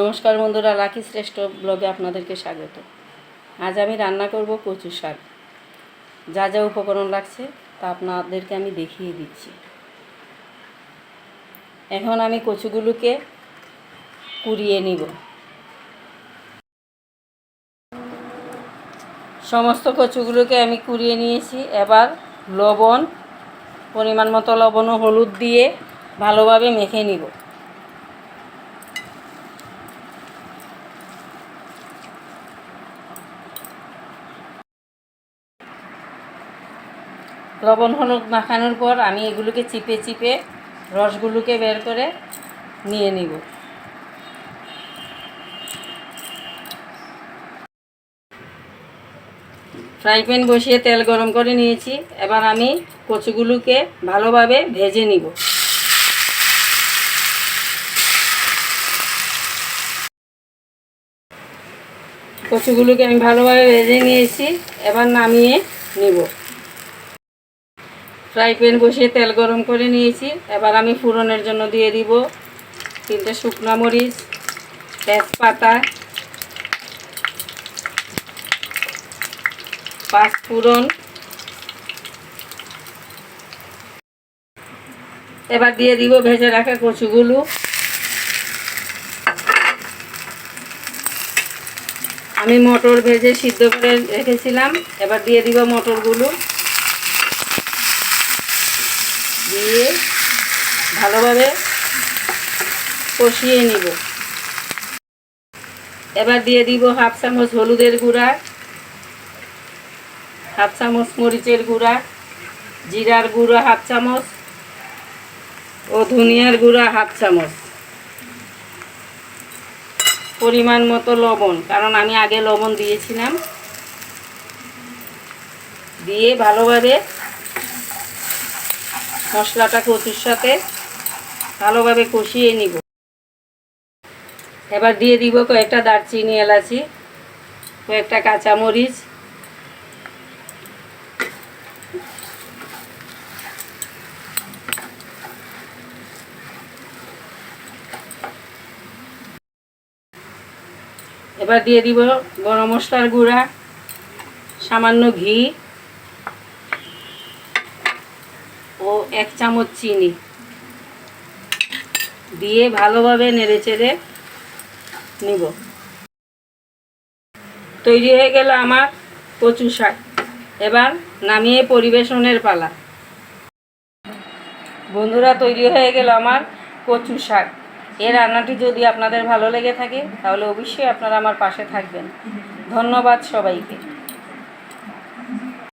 নমস্কার বন্ধুরা লাকি শ্রেষ্ঠ ব্লগে আপনাদেরকে স্বাগত। আজ আমি রান্না করব কচু শাক। যা যা উপকরণ লাগছে তা আপনাদেরকে আমি দেখিয়ে দিচ্ছি। এখন আমি কচুগুলোকে কুড়িয়ে নিব। সমস্ত কচুগুলোকে আমি কুড়িয়ে নিয়েছি। এবার লবণ, পরিমাণ মতো লবণ ও হলুদ দিয়ে ভালোভাবে মেখে নিব। লবণ, হলুদ মাখানোর পর আমি এগুলোকে চিপে চিপে রসগুলোকে বের করে নিয়ে নিব। ফ্রাই প্যান বসিয়ে তেল গরম করে নিয়েছি। এবার আমি কচুগুলোকে ভালোভাবে ভেজে নিব। কচুগুলোকে আমি ভালোভাবে ভেজে নিয়েছি। এবার নামিয়ে নিব। ফ্রাই প্যান বসিয়ে তেল গরম করে নিয়েছি। এবার আমি ফুরনের জন্য দিয়ে দিব তিনটে শুকনো মরিচ, তেজপাতা, পাঁচ ফুরন এবার দিয়ে দিব ভেজে রাখা কচুগুলো। আমি মটর ভেজে সিদ্ধ করে রেখেছিলাম। এবার দিয়ে দিব মটরগুলো। দিয়ে ভালোভাবে কষিয়ে নিব। এবার দিয়ে দিব হাফ চামচ হলুদের গুঁড়া, হাফ চামচ মরিচের গুঁড়া, জিরার গুঁড়া হাফ চামচ ও ধনিয়ার গুঁড়া হাফ চামচ। পরিমাণ মতো লবণ, কারণ আমি আগে লবণ দিয়েছিলাম। দিয়ে ভালোভাবে মশলাটা কচুর সাথে ভালোভাবে কষিয়ে নিব। এবার দিয়ে দিব কয়েকটা দারচিনি, এলাচি, কয়েকটা কাঁচামরিচ। এবার দিয়ে দিব গরম মশলার গুঁড়া, সামান্য ঘি। ও এক চামচ চিনি। দিয়ে ভালোভাবে নেড়ে চেড়ে নিব। তৈরি হয়ে গেল আমার কচু শাক। এবার নামিয়ে পরিবেশনের পালা। বন্ধুরা, তৈরি হয়ে গেল আমার কচু শাক। এই রান্নাটি যদি আপনাদের ভালো লেগে থাকে, তাহলে অবশ্যই আপনারা আমার পাশে থাকবেন। ধন্যবাদ সবাইকে।